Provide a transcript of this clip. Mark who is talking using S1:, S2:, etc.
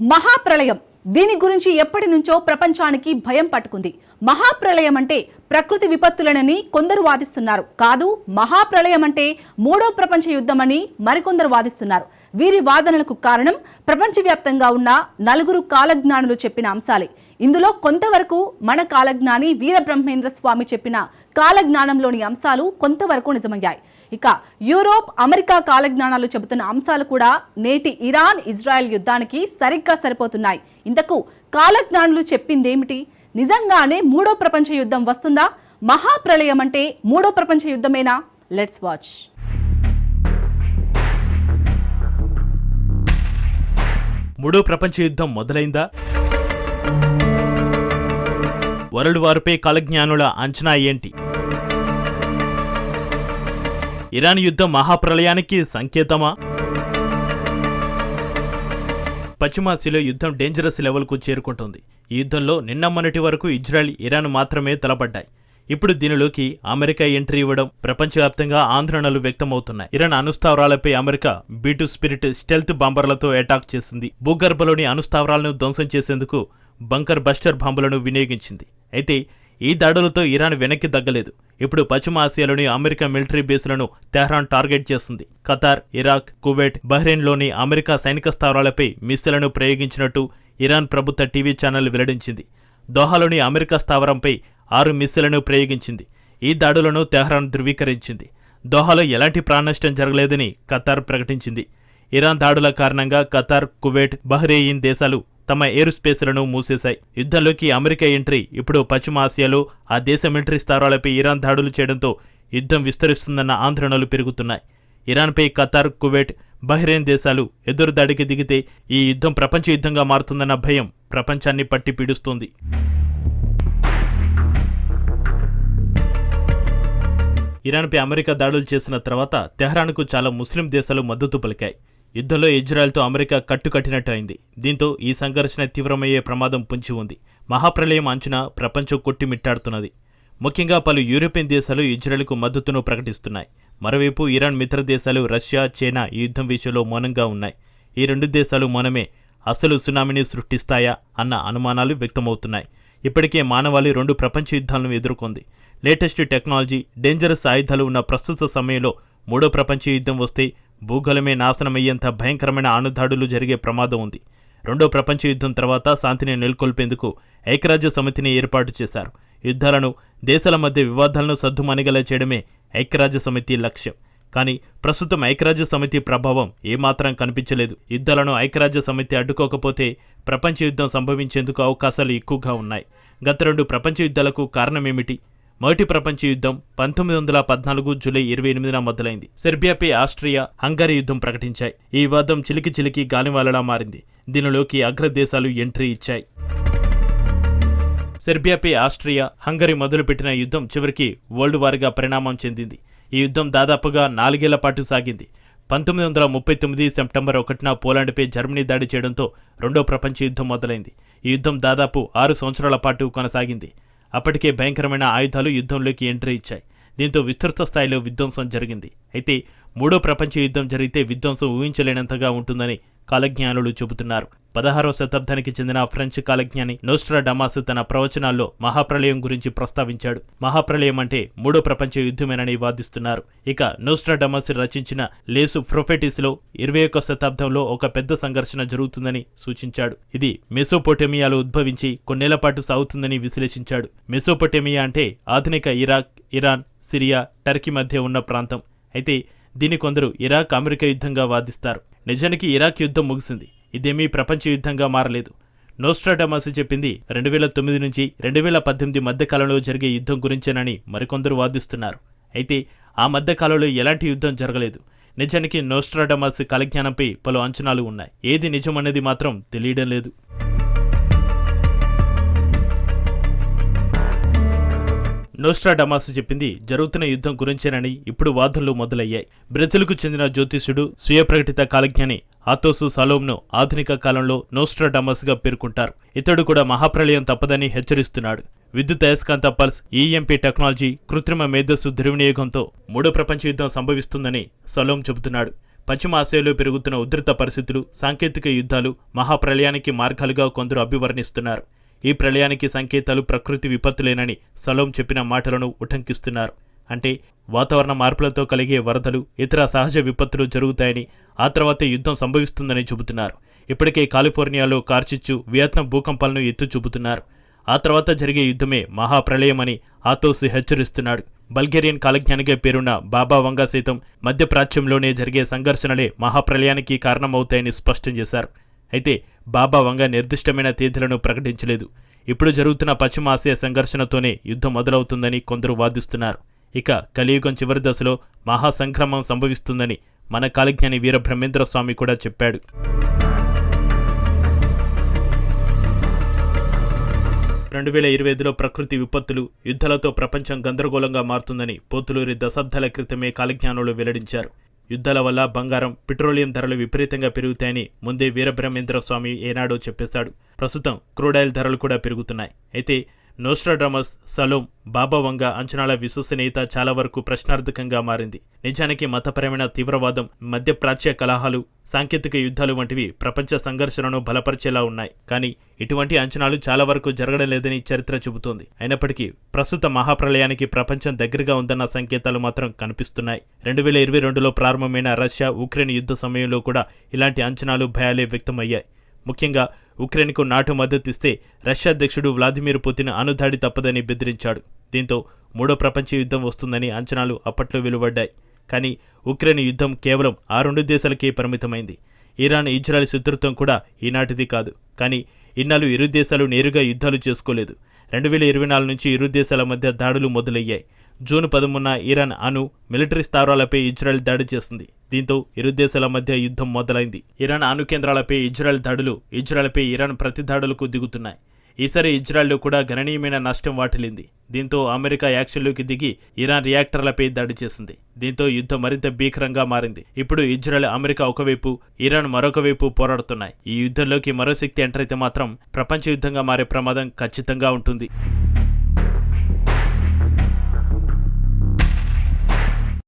S1: మహాప్రళయం. దీని గురించి ఎప్పటి నుంచో ప్రపంచానికి భయం పట్టుకుంది. మహాప్రళయం అంటే ప్రకృతి విపత్తులనని కొందరు వాదిస్తున్నారు. కాదు మహాప్రళయం అంటే మూడో ప్రపంచ యుద్ధమని మరికొందరు వాదిస్తున్నారు. వీరి వాదనలకు కారణం ప్రపంచవ్యాప్తంగా ఉన్న నలుగురు కాలజ్ఞానులు చెప్పిన అంశాలే. ఇందులో కొంతవరకు మన కాలజ్ఞాని వీరబ్రహ్మేంద్ర స్వామి చెప్పిన కాలజ్ఞానంలోని అంశాలు కొంతవరకు నిజమయ్యాయి. ఇక యూరోప్ అమెరికా కాలజ్ఞానాలు చెబుతున్న అంశాలు కూడా నేటి ఇరాన్ ఇజ్రాయెల్ యుద్ధానికి సరిగ్గా సరిపోతున్నాయి. ఇంతకు కాలజ్ఞానులు చెప్పిందేమిటి? నిజంగానే మూడో ప్రపంచ యుద్ధం వస్తుందా? మహాప్రళయం అంటే మూడో ప్రపంచ యుద్ధమేనా? Let's watch.
S2: మూడో ప్రపంచ యుద్ధం మొదలైందా? వరల్డ్ వార్పై కాలజ్ఞానుల అంచనా ఏంటి? ఇరాన్ యుద్ధం మహాప్రలయానికి సంకేతమా? పశ్చిమాసియాలో యుద్ధం డేంజరస్ లెవెల్కు చేరుకుంటుంది. ఈ యుద్ధంలో నిన్న మొన్నటి వరకు ఇజ్రాయెల్ ఇరాన్ మాత్రమే తలపడ్డాయి. ఇప్పుడు దీనిలోకి అమెరికా ఎంట్రీ ఇవ్వడం ప్రపంచవ్యాప్తంగా ఆందోళనలు వ్యక్తమవుతున్నాయి. Iran అణుస్థావరాలపై America B two spirit stealth బాంబర్లతో attack చేసింది. భూగర్భలోని అణుస్థావరాలను ధ్వంసం చేసేందుకు బంకర్ బస్టర్ బాంబులను వినియోగించింది. అయితే ఈ దాడులతో ఇరాన్ వెనక్కి తగ్గలేదు. ఇప్పుడు పశ్చిమ ఆసియాలోని అమెరికా మిలిటరీ బేస్లను తెహ్రాన్ టార్గెట్ చేస్తుంది. ఖతార్ ఇరాక్ కువైట్ బహ్రెయిన్లోని అమెరికా సైనిక స్థావరాలపై మిస్సిలను ప్రయోగించినట్టు ఇరాన్ ప్రభుత్వ టీవీ ఛానల్ వెల్లడించింది. దోహాలోని అమెరికా స్థావరంపై ఆరు మిస్సిలను ప్రయోగించింది. ఈ దాడులను తెహ్రాన్ ధృవీకరించింది. దోహాలో ఎలాంటి ప్రాణనష్టం జరగలేదని ఖతార్ ప్రకటించింది. ఇరాన్ దాడుల కారణంగా ఖతార్ కువైట్ బహ్రెయిన్ దేశాలు తమ ఎయిర్ స్పేస్లను మూసేశాయి. యుద్ధంలోకి అమెరికా ఎంట్రీ ఇప్పుడు పశ్చిమ ఆసియాలో ఆ దేశ మిలిటరీ స్థావరాలపై ఇరాన్ దాడులు చేయడంతో యుద్ధం విస్తరిస్తుందన్న ఆందోళనలు పెరుగుతున్నాయి. ఇరాన్పై ఖతార్ కువైట్ బహ్రెయిన్ దేశాలు ఎదురు దాడికి దిగితే ఈ యుద్ధం ప్రపంచ యుద్ధంగా మారుతుందన్న భయం ప్రపంచాన్ని పట్టి పీడుస్తుంది. ఇరాన్పై అమెరికా దాడులు చేసిన తర్వాత తెహ్రాన్కు చాలా ముస్లిం దేశాలు మద్దతు పలికాయి. యుద్ధంలో ఇజ్రాయెల్తో అమెరికా కట్టుకట్టినట్టు అయింది దీంతో ఈ సంఘర్షణ తీవ్రమయ్యే ప్రమాదం పుంచి ఉంది. మహాప్రళయం అంచున ప్రపంచం కొట్టిమిట్టాడుతున్నది. ముఖ్యంగా పలు యూరోపియన్ దేశాలు ఇజ్రాయెల్కు మద్దతును ప్రకటిస్తున్నాయి. మరోవైపు ఇరాన్ మిత్ర దేశాలు రష్యా చైనా ఈ యుద్ధం విషయంలో మౌనంగా ఉన్నాయి. ఈ రెండు దేశాలు మౌనమే అసలు సునామీని సృష్టిస్తాయా అన్న అనుమానాలు వ్యక్తమవుతున్నాయి. ఇప్పటికే మానవాళి రెండు ప్రపంచ యుద్ధాలను ఎదుర్కొంది. లేటెస్ట్ టెక్నాలజీ డేంజరస్ ఆయుధాలు ఉన్న ప్రస్తుత సమయంలో మూడో ప్రపంచ యుద్ధం వస్తే భూగోళమే నాశనమయ్యేంత భయంకరమైన అణుదాడులు జరిగే ప్రమాదం ఉంది. రెండో ప్రపంచ యుద్ధం తర్వాత శాంతిని నెలకొల్పేందుకు ఐక్యరాజ్య సమితిని ఏర్పాటు చేశారు. యుద్ధాలను దేశాల మధ్య వివాదాలను సద్దుమణిగల చేయడమే ఐక్యరాజ్య సమితి లక్ష్యం. కానీ ప్రస్తుతం ఐక్యరాజ్య సమితి ప్రభావం ఏమాత్రం కనిపించలేదు. యుద్ధాలను ఐక్యరాజ్య సమితి అడ్డుకోకపోతే ప్రపంచ యుద్ధం సంభవించేందుకు అవకాశాలు ఎక్కువగా ఉన్నాయి. గత రెండు ప్రపంచ యుద్ధాలకు కారణమేమిటి? మొదటి ప్రపంచ యుద్ధం పంతొమ్మిది వందల పద్నాలుగు జూలై ఇరవై ఎనిమిదిన మొదలైంది. సెర్బియాపై ఆస్ట్రియా హంగరీ యుద్ధం ప్రకటించాయి. ఈ వివాదం చిలికి చిలికి గాలివాలలా మారింది. దీనిలోకి అగ్రదేశాలు ఎంట్రీ ఇచ్చాయి. సెర్బియాపై ఆస్ట్రియా హంగరీ మొదలుపెట్టిన యుద్ధం చివరికి వరల్డ్ వార్గా పరిణామం చెందింది. ఈ యుద్ధం దాదాపుగా నాలుగేళ్ళ పాటు సాగింది. పంతొమ్మిది వందల ముప్పై తొమ్మిది సెప్టెంబర్ ఒకటిన పోలాండ్పై జర్మనీ దాడి చేయడంతో రెండో ప్రపంచ యుద్ధం మొదలైంది. ఈ యుద్ధం దాదాపు ఆరు సంవత్సరాల పాటు కొనసాగింది. అప్పటికే భయంకరమైన ఆయుధాలు యుద్ధంలోకి ఎంట్రీ ఇచ్చాయి. దీంతో విస్తృత స్థాయిలో విధ్వంసం జరిగింది. అయితే మూడో ప్రపంచ యుద్ధం జరిగితే విధ్వంసం ఊహించలేనంతగా ఉంటుందని కాలజ్ఞానులు చెబుతున్నారు. పదహారవ శతాబ్దానికి చెందిన ఫ్రెంచ్ కాలజ్ఞాని నోస్ట్రాడమాస్ తన ప్రవచనాల్లో మహాప్రళయం గురించి ప్రస్తావించాడు. మహాప్రళయం అంటే మూడో ప్రపంచ యుద్ధమేనని వాదిస్తున్నారు. ఇక నోస్ట్రాడమాస్ రచించిన లేసు ప్రొఫెటిస్లో ఇరవై ఒక్క శతాబ్దంలో ఒక పెద్ద సంఘర్షణ జరుగుతుందని సూచించాడు. ఇది మెసోపోటేమియాలో ఉద్భవించి కొన్నేళ్ళ పాటు సాగుతుందని విశ్లేషించాడు. మెసోపోటేమియా అంటే ఆధునిక ఇరాక్ ఇరాన్ సిరియా టర్కీ మధ్య ఉన్న ప్రాంతం. అయితే దీని కొందరు ఇరాక్ అమెరికా యుద్ధంగా వాదిస్తారు. నిజానికి ఇరాక్ యుద్ధం ముగిసింది. ఇదేమీ ప్రపంచ యుద్ధంగా మారలేదు. నోస్ట్రాడమాస్ చెప్పింది రెండు వేల తొమ్మిది నుంచి రెండు వేల పద్దెనిమిది మధ్యకాలంలో జరిగే యుద్ధం గురించేనని మరికొందరు వాదిస్తున్నారు. అయితే ఆ మధ్యకాలంలో ఎలాంటి యుద్ధం జరగలేదు. నిజానికి నోస్ట్రాడమాస్ కాలజ్ఞానంపై పలు అంచనాలు ఉన్నాయి. ఏది నిజమన్నది మాత్రం తెలియడం లేదు. నోస్ట్రాడమాస్ చెప్పింది జరుగుతున్న యుద్ధం గురించేనని ఇప్పుడు వాదనలు మొదలయ్యాయి. బ్రెజిల్కు చెందిన జ్యోతిషుడు స్వీయ ప్రకటిత కాలజ్ఞాని ఆతోసు సలోమ్ను ఆధునిక కాలంలో నోస్ట్రాడమాస్గా పేర్కొంటారు. ఇతడు కూడా మహాప్రళయం తప్పదని హెచ్చరిస్తున్నాడు. విద్యుత్ అయస్కాంత పల్స్ ఈఎంపీ టెక్నాలజీ కృత్రిమ మేధస్సు దుర్వినియోగంతో మూడో ప్రపంచ యుద్ధం సంభవిస్తుందని సలోం చెబుతున్నాడు. పశ్చిమ ఆసియాలో పెరుగుతున్న ఉధృత పరిస్థితులు సాంకేతిక యుద్ధాలు మహాప్రళయానికి మార్గాలుగా కొందరు అభివర్ణిస్తున్నారు. ఈ ప్రళయానికి సంకేతాలు ప్రకృతి విపత్తులేనని సలోం చెప్పిన మాటలను ఉటంకిస్తున్నారు. అంటే వాతావరణ మార్పులతో కలిగే వరదలు ఇతర సహజ విపత్తులు జరుగుతాయని ఆ తర్వాత యుద్ధం సంభవిస్తుందని చెబుతున్నారు. ఇప్పటికే కాలిఫోర్నియాలో కార్చిచ్చు వియత్నాం భూకంపాలను ఎత్తు చూపుతున్నారు. ఆ తర్వాత జరిగే యుద్ధమే మహాప్రళయమని ఆతోసి హెచ్చరిస్తున్నాడు. బల్గేరియన్ కాలజ్ఞానిగా పేరున్న బాబా వంగా సైతం మధ్యప్రాచ్యంలోనే జరిగే సంఘర్షణలే మహాప్రళయానికి కారణమవుతాయని స్పష్టం చేశారు. అయితే బాబా వంగ నిర్దిష్టమైన తేదీలను ప్రకటించలేదు. ఇప్పుడు జరుగుతున్న పశ్చిమ ఆసియా సంఘర్షణతోనే యుద్ధం మొదలవుతుందని కొందరు వాదిస్తున్నారు. ఇక కలియుగం చివరి దశలో మహాసంక్రమం సంభవిస్తుందని మన కాలజ్ఞాని వీరబ్రహ్మేంద్ర స్వామి కూడా చెప్పాడు. రెండు వేల ఇరవై ఐదులో ప్రకృతి విపత్తులు యుద్ధాలతో ప్రపంచం గందరగోళంగా మారుతుందని పోతులూరి దశాబ్దాల క్రితమే కాలజ్ఞానులు వెల్లడించారు. యుద్ధాల వల్ల బంగారం పెట్రోలియం ధరలు విపరీతంగా పెరుగుతాయని ముందే వీరబ్రహ్మేంద్ర స్వామి ఏనాడో చెప్పేశాడు. ప్రస్తుతం క్రూడాయిల్ ధరలు కూడా పెరుగుతున్నాయి. అయితే నోస్ట్రాడ్రమస్ సలోం బాబావంగ అంచనాల విశ్వసనీయత చాలా వరకు ప్రశ్నార్థకంగా మారింది. నిజానికి మతపరమైన తీవ్రవాదం మధ్యప్రాచ్య కలహాలు సాంకేతిక యుద్ధాలు వంటివి ప్రపంచ సంఘర్షణను బలపరిచేలా ఉన్నాయి. కానీ ఇటువంటి అంచనాలు చాలా వరకు జరగడం లేదని చరిత్ర చెబుతోంది. అయినప్పటికీ ప్రస్తుత మహాప్రలయానికి ప్రపంచం దగ్గరగా ఉందన్న సంకేతాలు మాత్రం కనిపిస్తున్నాయి. రెండు వేల ఇరవై రెండులో ప్రారంభమైన రష్యా ఉక్రెయిన్ యుద్ధ సమయంలో కూడా ఇలాంటి అంచనాలు భయాలే వ్యక్తమయ్యాయి. ముఖ్యంగా ఉక్రెయిన్కు నాటు మద్దతు ఇస్తే రష్యా అధ్యక్షుడు వ్లాదిమిర్ పుతిన్ అనుదాడి తప్పదని బెదిరించాడు. దీంతో మూడో ప్రపంచ యుద్ధం వస్తుందని అంచనాలు అప్పట్లో వెలువడ్డాయి. కానీ ఉక్రెయిన్ యుద్ధం కేవలం ఆ రెండు దేశాలకే పరిమితమైంది. ఇరాన్ ఇజ్రాయెల్ శత్రుత్వం కూడా ఈనాటిది కాదు. కానీ ఇన్నాళ్ళు ఇరు దేశాలు నేరుగా యుద్ధాలు చేసుకోలేదు. రెండు వేల ఇరవై నాలుగు నుంచి ఇరు దేశాల మధ్య దాడులు మొదలయ్యాయి. జూన్ పదమూడున ఇరాన్ అణు మిలిటరీ స్థావరాలపై ఇజ్రాయెల్ దాడి చేసింది దీంతో ఇరు దేశాల మధ్య యుద్ధం మొదలైంది. ఇరాన్ అణు కేంద్రాలపై ఇజ్రాయెల్ దాడులు ఇజ్రాయెల్పై ఇరాన్ ప్రతి దాడులకు దిగుతున్నాయి. ఈసారి ఇజ్రాయెల్లో కూడా గణనీయమైన నష్టం వాటిల్లింది. దీంతో అమెరికా యాక్షన్లోకి దిగి ఇరాన్ రియాక్టర్లపై దాడి చేసింది. దీంతో యుద్ధం మరింత భీకరంగా మారింది. ఇప్పుడు ఇజ్రాయెల్ అమెరికా ఒకవైపు ఇరాన్ మరొక వైపు పోరాడుతున్నాయి. ఈ యుద్ధంలోకి మరో శక్తి ఎంటర్ అయితే మాత్రం ప్రపంచ యుద్ధంగా మారే ప్రమాదం ఖచ్చితంగా ఉంటుంది.